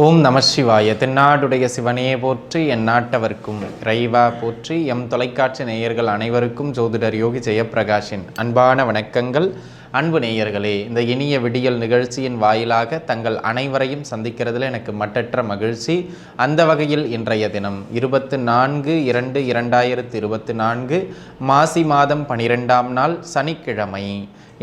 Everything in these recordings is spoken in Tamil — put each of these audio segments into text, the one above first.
ஓம் நம சிவாய. தென்னாடுடைய சிவனையே போற்றி என் நாட்டவர்க்கும் இறைவா போற்றி எம் தொலைக்காட்சி நேயர்கள் அனைவருக்கும் ஜோதிடர் யோகி ஜெயப்பிரகாஷின் அன்பான வணக்கங்கள். அன்பு நேயர்களே இந்த இனிய விடியல் நிகழ்ச்சியின் வாயிலாக தங்கள் அனைவரையும் சந்திக்கிறதுல எனக்கு மட்டற்ற மகிழ்ச்சி. அந்த வகையில் இன்றைய தினம் இருபத்து நான்கு இரண்டு இரண்டாயிரத்து இருபத்து நான்கு மாசி மாதம் பனிரெண்டாம் நாள் சனிக்கிழமை.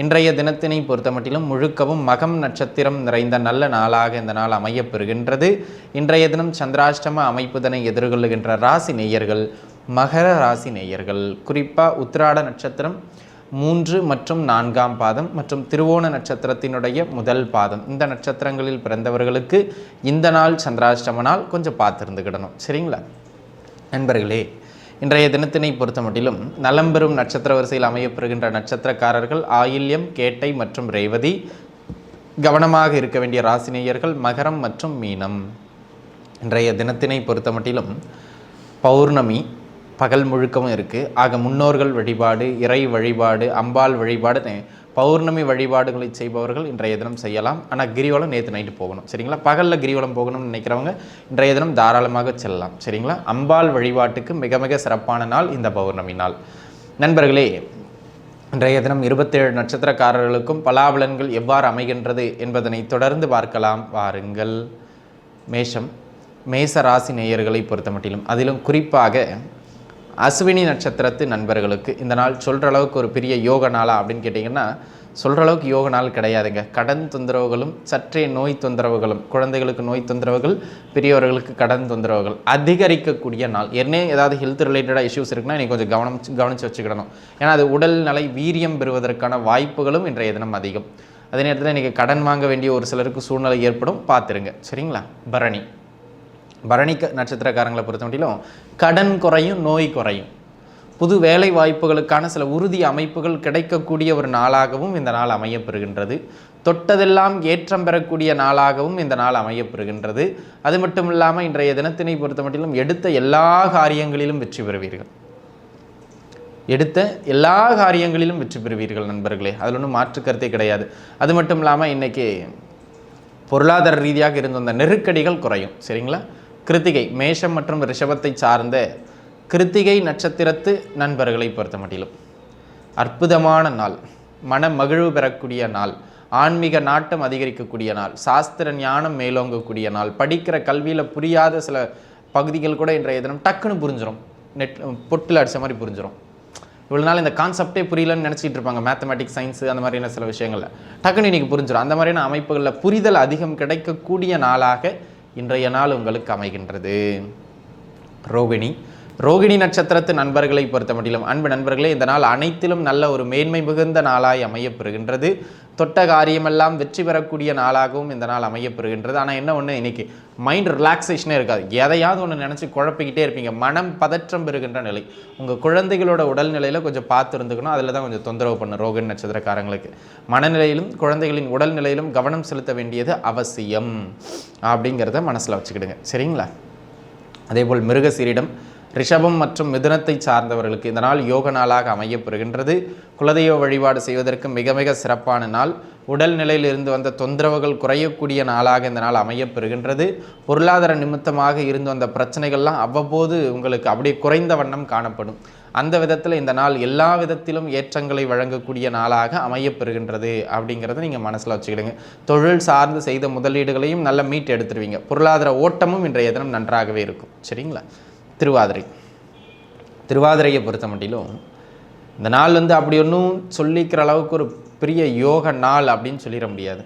இன்றைய தினத்தினை பொறுத்தமட்டிலும் முழுக்கவும் மகம் நட்சத்திரம் நிறைந்த நல்ல நாளாக இந்த நாள் அமையப்பெறுகின்றது. இன்றைய தினம் சந்திராஷ்டம அமைப்புதனை எதிர்கொள்ளுகின்ற ராசி நேயர்கள் மகர ராசி நேயர்கள் குறிப்பாக உத்திராட நட்சத்திரம் மூன்று மற்றும் நான்காம் பாதம் மற்றும் திருவோண நட்சத்திரத்தினுடைய முதல் பாதம். இந்த நட்சத்திரங்களில் பிறந்தவர்களுக்கு இந்த நாள் சந்திராஷ்டம நாள் கொஞ்சம் பார்த்துருந்துக்கிடணும். சரிங்களா? நண்பர்களே இன்றைய தினத்தினை பொறுத்தமட்டிலும் நலம்பெறும் நட்சத்திர வரிசையில் அமையப்பெறுகின்ற நட்சத்திரக்காரர்கள் ஆயில்யம் கேட்டை மற்றும் ரேவதி கவனமாக இருக்க வேண்டிய ராசினேயர்கள் மகரம் மற்றும் மீனம். இன்றைய தினத்தினை பொறுத்தமட்டிலும் பௌர்ணமி பகல் முழுக்கவும் இருக்குது ஆக முன்னோர்கள் வழிபாடு இறை வழிபாடு அம்பாள் வழிபாடு பௌர்ணமி வழிபாடுகளை செய்பவர்கள் இன்றைய தினம் செய்யலாம். ஆனால் கிரிவலம் நேற்று நைட்டு போகணும். சரிங்களா? பகலில் கிரிவலம் போகணும்னு நினைக்கிறவங்க இன்றைய தினம் தாராளமாக செல்லலாம். சரிங்களா? அம்பாள் வழிபாட்டுக்கு மிக மிக சிறப்பான நாள் இந்த பௌர்ணமி நாள். நண்பர்களே இன்றைய தினம் இருபத்தேழு நட்சத்திரக்காரர்களுக்கும் பலாபலன்கள் எவ்வாறு அமைகின்றது என்பதனை தொடர்ந்து பார்க்கலாம். வாருங்கள். மேஷம். மேச ராசி நேயர்களை பொறுத்த மட்டிலும் அதிலும் குறிப்பாக அஸ்வினி நட்சத்திரத்து நண்பர்களுக்கு இந்த நாள் சொல்கிற அளவுக்கு ஒரு பெரிய யோக நாளா அப்படின்னு கேட்டிங்கன்னா சொல்கிற அளவுக்கு யோக நாள் கிடையாதுங்க. கடன் தொந்தரவுகளும் சற்றே நோய் தொந்தரவுகளும் குழந்தைகளுக்கு நோய் தொந்தரவுகள் பெரியவர்களுக்கு கடன் தொந்தரவுகள் அதிகரிக்கக்கூடிய நாள். என்ன ஏதாவது ஹெல்த் ரிலேட்டடாக இஷ்யூஸ் இருக்குன்னா நீங்கள் கொஞ்சம் கவனம் கவனித்து வச்சுக்கிடணும். ஏன்னா அது உடல்நலை வீரியம் பெறுவதற்கான வாய்ப்புகளும் இன்றைய தினம் அதிகம். அதே நேரத்தில் நீங்கள் கடன் வாங்க வேண்டிய ஒரு சிலருக்கு சூழ்நிலை ஏற்படும். பார்த்துருங்க. சரிங்களா? பரணி. பரணி க- நட்சத்திரக்காரங்களை பொறுத்த மட்டிலும் கடன் குறையும் நோய் குறையும். புது வேலை வாய்ப்புகளுக்கான சில உறுதி அமைப்புகள் கிடைக்கக்கூடிய ஒரு நாளாகவும் இந்த நாள் அமையப்பெறுகின்றது. தொட்டதெல்லாம் ஏற்றம் பெறக்கூடிய நாளாகவும் இந்த நாள் அமையப்பெறுகின்றது. அது மட்டும் இல்லாமல் இன்றைய தினத்தினை பொறுத்த மட்டிலும் எடுத்த எல்லா காரியங்களிலும் வெற்றி பெறுவீர்கள். எடுத்த எல்லா காரியங்களிலும் வெற்றி பெறுவீர்கள் நண்பர்களே. அதில் ஒன்றும் மாற்று கருத்தே கிடையாது. அது மட்டும் இல்லாமல் இன்றைக்கி பொருளாதார ரீதியாக இருந்த அந்த நெருக்கடிகள் குறையும். சரிங்களா? கிருத்திகை மேஷம் மற்றும் ரிஷபத்தை சார்ந்த கிருத்திகை நட்சத்திரத்து நண்பர்களை பொறுத்த மட்டிலும் அற்புதமான நாள் மன மகிழ்வு பெறக்கூடிய நாள் ஆன்மீக நாட்டம் அதிகரிக்கக்கூடிய நாள் சாஸ்திர ஞானம் மேலோங்கக்கூடிய நாள் படிக்கிற கல்வியில் புரியாத சில பகுதிகள் கூட இன்றைய தினம் டக்குன்னு புரிஞ்சிடும் நெட் பொட்டில் அடித்த மாதிரி புரிஞ்சிடும் இவ்வளோ நாள் இந்த கான்செப்டே புரியலன்னு நினச்சிட்டு இருப்பாங்க. மேத்தமெட்டிக்ஸ் சயின்ஸ் அந்த மாதிரியான சில விஷயங்களில். டக்குன்னு இன்றைக்கி புரிஞ்சிடும் அந்த மாதிரியான அமைப்புகளில் புரிதல் அதிகம் கிடைக்கக்கூடிய நாளாக இன்றைய நாள் உங்களுக்கு அமைகின்றது. ரோகிணி. ரோகிணி நட்சத்திரத்து நண்பர்களை பொறுத்த மட்டிலும் அன்பு நண்பர்களே இந்த நாள் அனைத்திலும் நல்ல ஒரு மேன்மை மிகுந்த நாளாய் அமையப்பெறுகின்றது தொட்ட காரியமெல்லாம் வெற்றி பெறக்கூடிய நாளாகவும் இந்த நாள் அமையப்பெறுகின்றது. ஆனால் என்ன ஒன்று இன்றைக்கி மைண்ட் ரிலாக்ஸேஷனே இருக்காது. எதையாவது ஒன்று நினச்சி குழப்பிக்கிட்டே இருப்பீங்க. மனம் பதற்றம் பெறுகின்ற நிலை. உங்கள் குழந்தைகளோட உடல்நிலையில் கொஞ்சம் பார்த்து இருந்துக்கணும். அதில் தான் கொஞ்சம் தொந்தரவு பண்ணும் ரோகன் நட்சத்திரக்காரங்களுக்கு. மனநிலையிலும் குழந்தைகளின் உடல்நிலையிலும் கவனம் செலுத்த வேண்டியது அவசியம். அப்படிங்கிறத மனசில் வச்சுக்கிடுங்க. சரிங்களா? அதேபோல் மிருகசீரிடம் ரிஷபம் மற்றும் மிதுனத்தை சார்ந்தவர்களுக்கு இந்த நாள் யோக நாளாக அமையப்பெறுகின்றது. குலதெய்வ வழிபாடு செய்வதற்கு மிக மிக சிறப்பான நாள். உடல் நிலையில் இருந்து வந்த தொந்தரவுகள் குறையக்கூடிய நாளாக இந்த நாள் அமையப்பெறுகின்றது. பொருளாதார நிமித்தமாக இருந்து வந்த பிரச்சனைகள்லாம் அவ்வப்போது உங்களுக்கு அப்படியே குறைந்த வண்ணம் காணப்படும். அந்த விதத்தில் இந்த நாள் எல்லா விதத்திலும் ஏற்றங்களை வழங்கக்கூடிய நாளாக அமையப்பெறுகின்றது அப்படிங்கிறத நீங்கள் மனசில் வச்சுக்கிடுங்க. தொழில் சார்ந்து செய்த முதலீடுகளையும் நல்ல மீட்டு எடுத்துருவீங்க. பொருளாதார ஓட்டமும் இன்றைய தினம் நன்றாகவே இருக்கும். சரிங்களா? திருவாதிரை. திருவாதிரையை பொறுத்த மட்டிலும் இந்த நாள் வந்து அப்படி ஒன்றும் சொல்லிக்கிற அளவுக்கு ஒரு பெரிய யோக நாள் அப்படின்னு சொல்லிட முடியாது.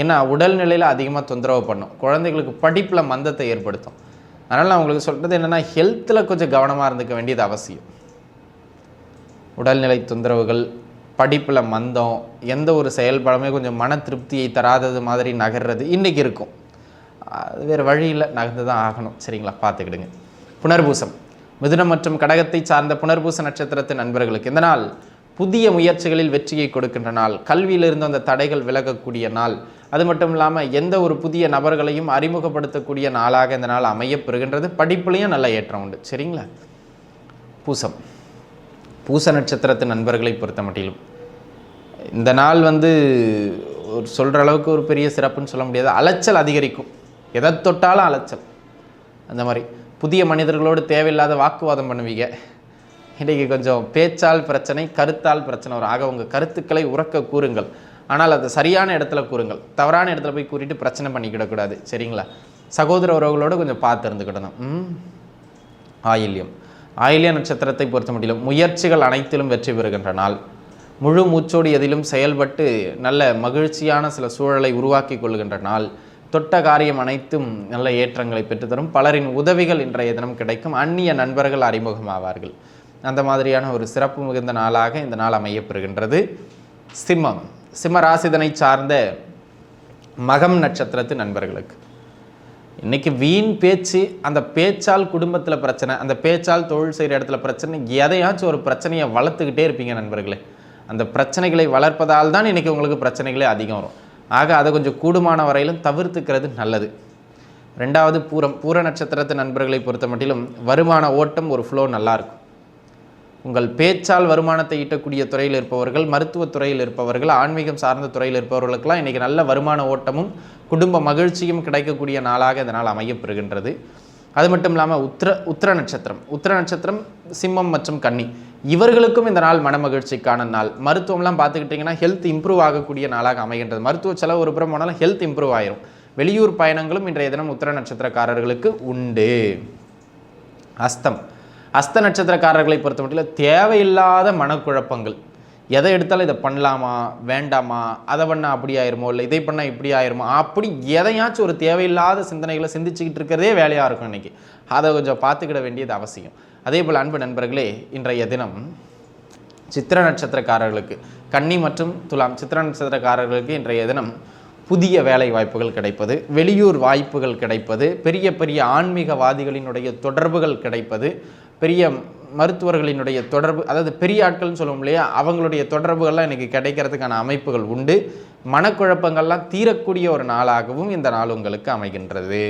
ஏன்னா உடல்நிலையில் அதிகமாக தொந்தரவு பண்ணும். குழந்தைகளுக்கு படிப்பில் மந்தத்தை ஏற்படுத்தும். அதனால் நான் உங்களுக்கு சொல்கிறது என்னென்னா ஹெல்த்தில் கொஞ்சம் கவனமாக இருந்துக்க வேண்டியது அவசியம். உடல்நிலை தொந்தரவுகள் படிப்பில் மந்தம் எந்த ஒரு செயல்பாடுமே கொஞ்சம் மன திருப்தியை தராதது மாதிரி நகர்றது இன்றைக்கி இருக்கும். அது வேறு வழியில் நகர்ந்து தான் ஆகணும். சரிங்களா? பார்த்துக்கிடுங்க. புனர்பூசம். மிதுனம் மற்றும் கடகத்தை சார்ந்த புனர்பூச நட்சத்திரத்தின் நண்பர்களுக்கு இந்த நாள் புதிய முயற்சிகளில் வெற்றியை கொடுக்கின்ற நாள். கல்வியிலிருந்து அந்த தடைகள் விலகக்கூடிய நாள். அது மட்டும் இல்லாமல் எந்த ஒரு புதிய நபர்களையும் அறிமுகப்படுத்தக்கூடிய நாளாக இந்த நாள் அமையப்பெறுகின்றது. படிப்புலையும் நல்ல ஏற்றம் உண்டு. சரிங்களா? பூசம். பூச நட்சத்திரத்து நண்பர்களை பொறுத்த மட்டிலும். இந்த நாள் வந்து ஒரு சொல்கிற அளவுக்கு ஒரு பெரிய சிறப்புன்னு சொல்ல முடியாது. அலைச்சல் அதிகரிக்கும். எதை தொட்டாலும் அலைச்சல். அந்த மாதிரி. புதிய மனிதர்களோடு தேவையில்லாத வாக்குவாதம் பண்ணுவீங்க. இன்றைக்கி கொஞ்சம் பேச்சால் பிரச்சனை கருத்தால் பிரச்சனை வரும் ஆக உங்கள் கருத்துக்களை உறக்க கூறுங்கள். ஆனால் அது சரியான இடத்துல கூறுங்கள். தவறான இடத்துல போய் கூறிட்டு பிரச்சனை பண்ணிக்கிடக்கூடாது சரிங்களா? சகோதர உறவுகளோடு கொஞ்சம் பார்த்து இருந்துக்கிடணும். ஆயில்யம். ஆயில்ய நட்சத்திரத்தை பொறுத்த முடியல முயற்சிகள் அனைத்திலும் வெற்றி பெறுகின்ற நாள். முழு மூச்சோடு எதிலும் செயல்பட்டு நல்ல மகிழ்ச்சியான சில சூழலை உருவாக்கி கொள்கின்ற நாள். தொட்ட காரியம் அனைத்தும் நல்ல ஏற்றங்களை பெற்றுத்தரும். பலரின் உதவிகள் இன்றைய தினம் கிடைக்கும். அந்நிய நண்பர்கள் அறிமுகமாவார்கள். அந்த மாதிரியான ஒரு சிறப்பு மிகுந்த நாளாக இந்த நாள் அமையப்பெறுகின்றது. சிம்மம். சிம்ம ராசிதனை சார்ந்த மகம் நட்சத்திரத்து நண்பர்களுக்கு. இன்றைக்கி வீண் பேச்சு அந்த பேச்சால் குடும்பத்தில் பிரச்சனை அந்த பேச்சால் தொழில் செய்கிற இடத்துல பிரச்சனை எதையாச்சும் ஒரு பிரச்சனையை வளர்த்துக்கிட்டே இருப்பீங்க நண்பர்களே. அந்த பிரச்சனைகளை வளர்ப்பதால் தான் இன்றைக்கி உங்களுக்கு பிரச்சனைகளே அதிகம் வரும். ஆக அதை கொஞ்சம் கூடுமான வரையிலும் தவிர்த்துக்கிறது நல்லது. ரெண்டாவது பூரம் பூர நட்சத்திரத்து நண்பர்களை பொறுத்த மட்டிலும் வருமான ஓட்டம் ஒரு ஃப்ளோ நல்லாயிருக்கும் உங்கள் பேச்சால் வருமானத்தை ஈட்டக்கூடிய துறையில் இருப்பவர்கள் மருத்துவத் துறையில் இருப்பவர்கள் ஆன்மீகம் சார்ந்த துறையில் இருப்பவர்களுக்கெல்லாம் இன்றைக்கி நல்ல வருமான ஓட்டமும் குடும்ப மகிழ்ச்சியும் கிடைக்கக்கூடிய நாளாக இதனால் அமையப்பெறுகின்றது. அது மட்டும் இல்லாமல் உத்திர உத்திர நட்சத்திரம் உத்திர நட்சத்திரம் சிம்மம் மற்றும் கன்னி. இவர்களுக்கும் இந்த நாள் மனமகிழ்ச்சிக்கான நாள். மருத்துவம்லாம் பார்த்துக்கிட்டிங்கன்னா ஹெல்த் இம்ப்ரூவ் ஆகக்கூடிய நாளாக அமைகின்றது. மருத்துவ செலவு ஒரு புறம் போனாலும் ஹெல்த் இம்ப்ரூவ் ஆயிரும். வெளியூர் பயணங்களும் இன்றைய தினம் உத்திர நட்சத்திரக்காரர்களுக்கு உண்டு. அஸ்தம். அஸ்த நட்சத்திரக்காரர்களை பொறுத்த மட்டும் தேவையில்லாத மனக்குழப்பங்கள். எதை எடுத்தாலும் இதை பண்ணலாமா வேண்டாமா அதை பண்ணால் அப்படி ஆயிருமோ இல்லை இதை பண்ணால் இப்படி ஆயிருமோ அப்படி எதையாச்சும் ஒரு தேவையில்லாத சிந்தனைகளை சிந்திச்சுக்கிட்டு இருக்கிறதே வேலையாக இருக்கும் இன்றைக்கி அதை கொஞ்சம் பார்த்துக்கிட வேண்டியது அவசியம். அதே போல் அன்பு நண்பர்களே இன்றைய தினம் சித்திர நட்சத்திரக்காரர்களுக்கு கன்னி மற்றும் துலாம் சித்திர நட்சத்திரக்காரர்களுக்கு இன்றைய தினம் புதிய வேலை வாய்ப்புகள் கிடைப்பது வெளியூர் வாய்ப்புகள் கிடைப்பது பெரிய பெரிய ஆன்மீகவாதிகளினுடைய தொடர்புகள் கிடைப்பது பெரிய மருத்துவர்களினுடைய தொடர்பு அதாவது பெரிய ஆட்கள்னு சொல்லுவோம் இல்லையா அவங்களுடைய தொடர்புகள்லாம் எனக்கு கிடைக்கிறதுக்கான அமைப்புகள் உண்டு. மனக்குழப்பங்கள்லாம் தீரக்கூடிய ஒரு நாளாகவும் இந்த நாள் உங்களுக்கு அமைகின்றது.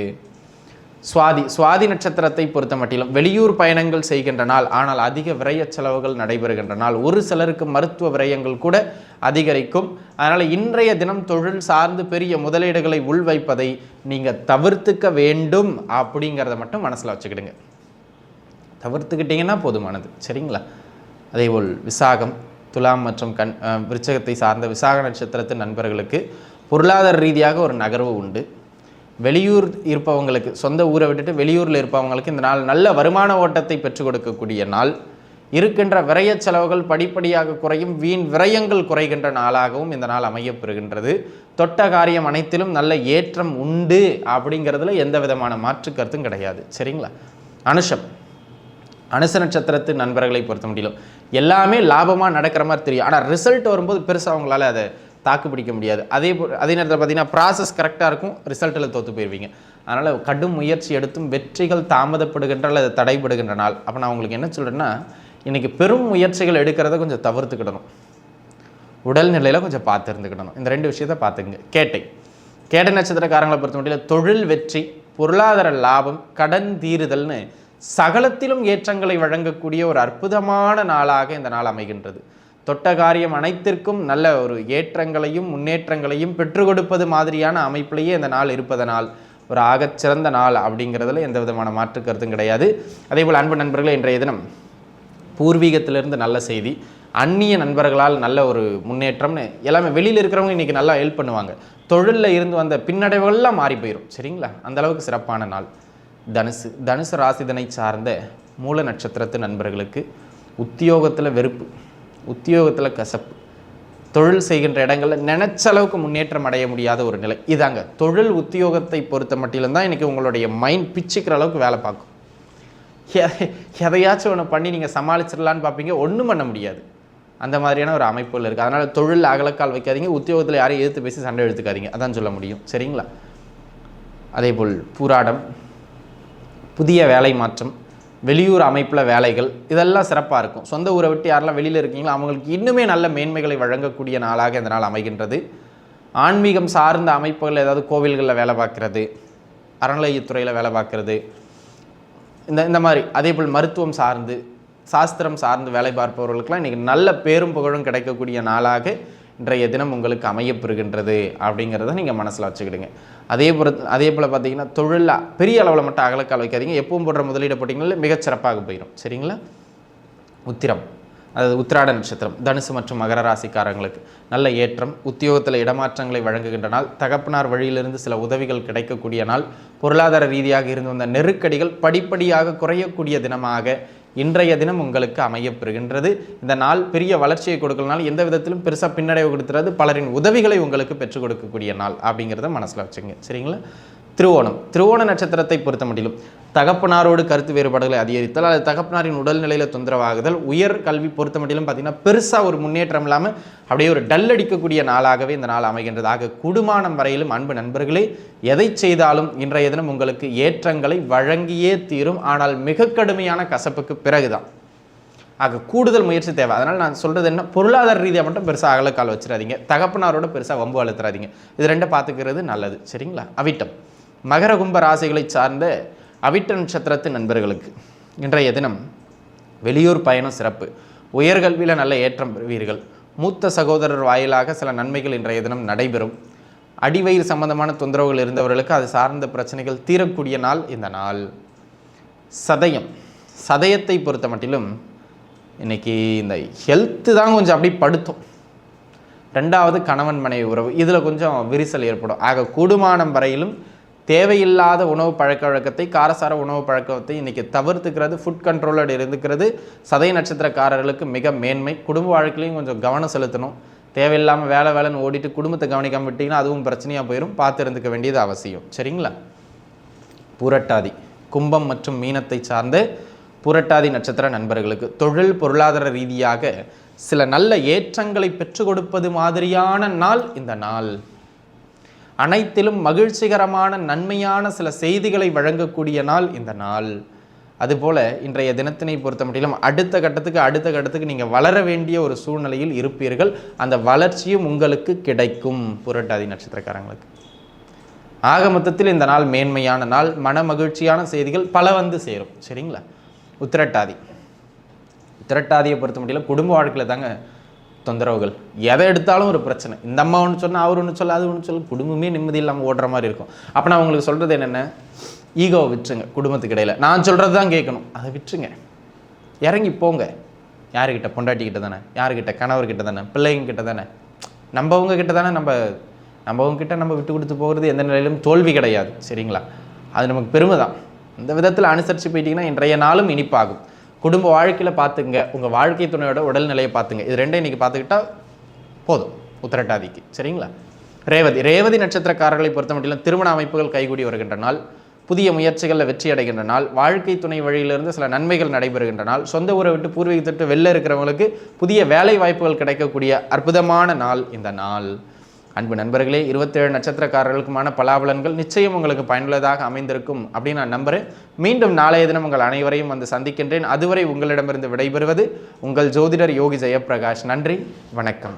சுவாதி சுவாதி நட்சத்திரத்தை பொறுத்த மட்டிலும் வெளியூர் பயணங்கள் செய்கின்ற நாள் ஆனால் அதிக விரய செலவுகள் நடைபெறுகின்ற நாள். ஒரு சிலருக்கு மருத்துவ விரயங்கள் கூட அதிகரிக்கும். அதனால் இன்றைய தினம் தொழில் சார்ந்து பெரிய முதலீடுகளை உள்வைப்பதை நீங்கள் தவிர்த்துக்க வேண்டும் அப்படிங்கிறத மட்டும் மனசில் வச்சுக்கிடுங்க. தவிர்த்துக்கிட்டிங்கன்னா போதுமானது. சரிங்களா? அதேபோல் விசாகம் துலாம் மற்றும் கண் விருச்சகத்தை சார்ந்த விசாக நட்சத்திரத்தின் நண்பர்களுக்கு பொருளாதார ரீதியாக ஒரு நகர்வு உண்டு. வெளியூர் இருப்பவங்களுக்கு சொந்த ஊரை விட்டுட்டு வெளியூரில் இருப்பவங்களுக்கு இந்த நாள் நல்ல வருமான ஓட்டத்தை பெற்றுக் கொடுக்கக்கூடிய நாள். இருக்கின்ற விரய செலவுகள் படிப்படியாக குறையும் வீண் விரயங்கள் குறைகின்ற நாளாகவும் இந்த நாள் அமையப்பெறுகின்றது. தொட்ட காரியம் அனைத்திலும் நல்ல ஏற்றம் உண்டு அப்படிங்கிறதுல எந்த விதமான மாற்று கருத்தும் கிடையாது. சரிங்களா? அனுஷம். அனுச நட்சத்திரத்து நண்பர்களை பொறுத்த முடியல எல்லாமே லாபமாக நடக்கிற மாதிரி தெரியும். ஆனால் ரிசல்ட் வரும்போது பெருசாக அவங்களால அதை தாக்கு பிடிக்க முடியாது. அதே அதே நேரத்தில் பார்த்தீங்கன்னா ப்ராசஸ் கரெக்டாக இருக்கும் ரிசல்ட்டில் தோற்று போயிடுவீங்க அதனால் கடும் முயற்சி எடுத்தும் வெற்றிகள் தாமதப்படுகின்ற அல்லது தடைபடுகின்ற நாள். அப்போ நான் உங்களுக்கு என்ன சொல்கிறேன்னா இன்றைக்கி பெரும் முயற்சிகள் எடுக்கிறத கொஞ்சம் தவிர்த்துக்கிடணும். உடல்நிலையில் கொஞ்சம் பார்த்து இருந்துக்கிடணும் இந்த ரெண்டு விஷயத்தை பார்த்துக்குங்க. கேட்டை. கேட்டை நட்சத்திரக்காரங்களை பொறுத்த மட்டும் தொழில் வெற்றி பொருளாதார லாபம் கடன் தீருதல்னு சகலத்திலும் ஏற்றங்களை வழங்கக்கூடிய ஒரு அற்புதமான நாளாக இந்த நாள் அமைகின்றது. தொட்ட காரியம் அனைத்திற்கும் நல்ல ஒரு ஏற்றங்களையும் முன்னேற்றங்களையும் பெற்றுக் கொடுப்பது மாதிரியான அமைப்பிலேயே இந்த நாள் இருப்பதனால் ஒரு ஆகச்சிறந்த நாள் அப்படிங்கிறதுல எந்த விதமான மாற்று கருத்தும் கிடையாது. அதே போல் அன்பு நண்பர்களே இன்றைய தினம் பூர்வீகத்திலிருந்து நல்ல செய்தி அந்நிய நண்பர்களால் நல்ல ஒரு முன்னேற்றம்னு எல்லாமே வெளியில் இருக்கிறவங்க இன்றைக்கி நல்லா ஹெல்ப் பண்ணுவாங்க. தொழிலில் இருந்து வந்த பின்னடைவுகள்லாம் மாறி போயிடும் சரிங்களா? அந்த அளவுக்கு சிறப்பான நாள். தனுசு தனுசு ராசிதனை சார்ந்த மூல நட்சத்திரத்து நண்பர்களுக்கு உத்தியோகத்தில் வெறுப்பு. உத்தியோகத்தில் கசப்பு. தொழில் செய்கின்ற இடங்களில் நினைச்ச அளவுக்கு முன்னேற்றம் அடைய முடியாத ஒரு நிலை. இதாங்க தொழில் உத்தியோகத்தை பொறுத்த மட்டிலும் தான் இன்றைக்கி உங்களுடைய மைண்ட் பிச்சுக்கிற அளவுக்கு வேலை பார்க்கும். எதையாச்சும் ஒன்று பண்ணி நீங்கள் சமாளிச்சிடலான்னு பார்ப்பீங்க ஒன்றும் பண்ண முடியாது. அந்த மாதிரியான ஒரு அமைப்புகள் இருக்குது அதனால் தொழில் அகலக்கால் வைக்காதீங்க உத்தியோகத்தில் யாரையும் எதிர்த்து பேசி சண்டை எடுத்துக்காதீங்க. அதான் சொல்ல முடியும். சரிங்களா? அதேபோல் பூராடம் புதிய வேலை மாற்றம் வெளியூர் அமைப்பில் வேலைகள் இதெல்லாம் சிறப்பாக இருக்கும். சொந்த ஊரை விட்டு யாரெல்லாம் வெளியில் இருக்கீங்களோ அவங்களுக்கு இன்னுமே நல்ல மேன்மைகளை வழங்கக்கூடிய நாளாக இந்த நாள் அமைகின்றது. ஆன்மீகம் சார்ந்த அமைப்புகள் ஏதாவது கோவில்களில் வேலை பார்க்குறது அறநிலையத்துறையில் வேலை பார்க்குறது இந்த இந்த மாதிரி. அதே போல் மருத்துவம் சார்ந்து சாஸ்திரம் சார்ந்து வேலை பார்ப்பவர்களுக்கெல்லாம் இன்றைக்கி நல்ல பேரும் புகழும் கிடைக்கக்கூடிய நாளாக இன்றைய தினம் உங்களுக்கு அமையப்பெறுகின்றது அப்படிங்கிறத நீங்கள் மனசில் வச்சுக்கிடுங்க. அதே போல் அதே போல் பார்த்தீங்கன்னா தொழிலாக பெரிய அளவில் மட்டும் அகலக்கால் வைக்காதீங்க. எப்பவும் போடுற முதலீடு போட்டிங்கனால மிகச்சிறப்பாக போயிடும் சரிங்களா? உத்திரம் அதாவது உத்திராட நட்சத்திரம் தனுசு மற்றும் மகர ராசிக்காரங்களுக்கு நல்ல ஏற்றம் உத்தியோகத்தில் இடமாற்றங்களை வழங்குகின்ற நாள் தகப்பனார் வழியிலிருந்து சில உதவிகள் கிடைக்கக்கூடிய நாள் பொருளாதார ரீதியாக இருந்து வந்த நெருக்கடிகள் படிப்படியாக குறையக்கூடிய தினமாக இன்றைய தினம் உங்களுக்கு அமையப்பெறுகின்றது இந்த நாள் பெரிய வளர்ச்சியை கொடுக்கலனால எந்த விதத்திலும் பெருசாக பின்னடைவு கொடுத்துறது. பலரின் உதவிகளை உங்களுக்கு பெற்றுக் கொடுக்கக்கூடிய நாள் அப்படிங்கிறத மனசில் வச்சுங்க சரிங்களா? திருவோணம். திருவோண நட்சத்திரத்தை பொறுத்த மட்டிலும் தகப்பனாரோடு கருத்து வேறுபாடுகளை அதிகரித்தல் அல்லது தகப்பனாரின் உடல்நிலையில் தொந்தரவாகுதல் உயர் கல்வி பொறுத்த மட்டிலும் பார்த்தீங்கன்னா பெருசாக ஒரு முன்னேற்றம் இல்லாமல் அப்படியே ஒரு டல் அடிக்கக்கூடிய நாளாகவே இந்த நாள் அமைகின்றது. ஆக குடுமானம் வரையிலும் அன்பு நண்பர்களே எதை செய்தாலும் இன்றைய தினம் உங்களுக்கு ஏற்றங்களை வழங்கியே தீரும். ஆனால் மிக கடுமையான கசப்புக்கு பிறகுதான். ஆக கூடுதல் முயற்சி தேவை. அதனால் நான் சொல்கிறது என்ன? பொருளாதார ரீதியாக மட்டும் பெருசாக அகலக்கால் வச்சிடாதீங்க தகப்பனாரோட பெருசாக வம்பு அழுத்துறாதீங்க. இது ரெண்டை பார்த்துக்கிறது நல்லது. சரிங்களா? அவிட்டம். மகர கும்ப ராசிகளை சார்ந்த அவிட்ட நட்சத்திரத்து நண்பர்களுக்கு இன்றைய தினம் வெளியூர் பயணம் சிறப்பு. உயர்கல்வியில் நல்ல ஏற்றம் பெறுவீர்கள். மூத்த சகோதரர் வாயிலாக சில நன்மைகள் இன்றைய தினம் நடைபெறும். அடிவயிறு சம்பந்தமான தொந்தரவுகள் இருந்தவர்களுக்கு அது சார்ந்த பிரச்சனைகள் தீரக்கூடிய நாள் இந்த நாள். சதயம். சதயத்தை பொறுத்த மட்டிலும் இன்னைக்கு இந்த ஹெல்த்து தான் கொஞ்சம் அப்படி படுத்தும். ரெண்டாவது கணவன் மனைவி உறவு. இதில் கொஞ்சம் விரிசல் ஏற்படும். ஆக கூடுமானம் வரையிலும் தேவையில்லாத உணவு பழக்க வழக்கத்தை காரசார உணவு பழக்கத்தை இன்றைக்கி தவிர்த்துக்கிறது ஃபுட் கண்ட்ரோலர் இருந்துக்கிறது. சதய நட்சத்திரக்காரர்களுக்கு மிக மேன்மை. குடும்ப வாழ்க்கையிலையும் கொஞ்சம் கவனம் செலுத்தணும். தேவையில்லாமல் வேலை வேலைன்னு ஓடிட்டு குடும்பத்தை கவனிக்காம விட்டிங்கன்னா அதுவும் பிரச்சனையாக போயிடும் பார்த்து இருந்துக்க வேண்டியது அவசியம். சரிங்களா? புரட்டாதி. கும்பம் மற்றும் மீனத்தை சார்ந்த புரட்டாதி நட்சத்திர நண்பர்களுக்கு தொழில் பொருளாதார ரீதியாக சில நல்ல ஏற்றங்களை பெற்றுக் கொடுப்பது மாதிரியான நாள் இந்த நாள். அனைத்திலும் மகிழ்ச்சிகரமான நன்மையான சில செய்திகளை வழங்கக்கூடிய நாள் இந்த நாள். அதுபோல இன்றைய தினத்தினை பொறுத்த மட்டிலும் அடுத்த கட்டத்துக்கு அடுத்த கட்டத்துக்கு நீங்கள் வளர வேண்டிய ஒரு சூழ்நிலையில் இருப்பீர்கள். அந்த வளர்ச்சியும் உங்களுக்கு கிடைக்கும். புரட்டாதி நட்சத்திரக்காரங்களுக்கு. ஆக மொத்தத்தில் இந்த நாள் மேன்மையான நாள். மன மகிழ்ச்சியான செய்திகள் பல வந்து சேரும். சரிங்களா? உத்திரட்டாதி. உத்திரட்டாதியை பொறுத்த மட்டிலும் குடும்ப வாழ்க்கையில் தாங்க தொந்தரவுகள். எதை எடுத்தாலும் ஒரு பிரச்சனை. இந்த அம்மா ஒன்று சொன்னால் அவர் ஒன்று சொல்ல அது ஒன்று சொல்ல குடும்பமே நிம்மதி இல்லாமல் ஓடுற மாதிரி இருக்கும். அப்போ நான் உங்களுக்கு சொல்கிறது என்னென்ன? ஈகோவை விட்டுருங்க குடும்பத்துக்கு இடையில். நான் சொல்கிறது தான் கேட்கணும். அதை விட்டுருங்க. இறங்கி போங்க. யாருக்கிட்ட பொண்டாட்டிக்கிட்ட தானே. யாருக்கிட்ட கணவர்கிட்ட தானே. பிள்ளைங்க கிட்ட தானே. நம்மவங்க கிட்ட தானே நம்ம நம்மவங்க கிட்ட நம்ம விட்டு கொடுத்து போகிறது எந்த நிலையிலும் தோல்வி கிடையாது. சரிங்களா? அது நமக்கு பெருமை தான் இந்த விதத்தில் அனுசரித்து போயிட்டிங்கன்னா இன்றைய நாளும் இனிப்பாகும். குடும்ப வாழ்க்கையில் பார்த்துங்க உங்கள் வாழ்க்கை துணையோட உடல்நிலையை பார்த்துங்க. இது ரெண்டும் இன்றைக்கி பார்த்துக்கிட்டா போதும். உத்திரட்டாதிக்கு. சரிங்களா? ரேவதி ரேவதி நட்சத்திரக்காரர்களை பொறுத்த மட்டும் திருமண அமைப்புகள் கைகூடி வருகின்ற நாள் புதிய முயற்சிகளில் வெற்றி அடைகின்ற நாள் வாழ்க்கை துணை வழியிலிருந்து சில நன்மைகள் நடைபெறுகின்ற நாள் சொந்த ஊரை விட்டு பூர்வீகத்திட்டு வெளில இருக்கிறவங்களுக்கு புதிய வேலை வாய்ப்புகள் கிடைக்கக்கூடிய அற்புதமான நாள் இந்த நாள். அன்பு நண்பர்களே இருபத்தேழு நட்சத்திரக்காரர்களுக்குமான பலாபலன்கள் நிச்சயம் உங்களுக்கு பயனுள்ளதாக அமைந்திருக்கும் அப்படின்னு நான் நம்புகிறேன் மீண்டும் நாளைய தினம் உங்கள் அனைவரையும் வந்து சந்திக்கின்றேன். அதுவரை உங்களிடமிருந்து விடைபெறுவது உங்கள் ஜோதிடர் யோகி ஜெயப்பிரகாஷ். நன்றி வணக்கம்.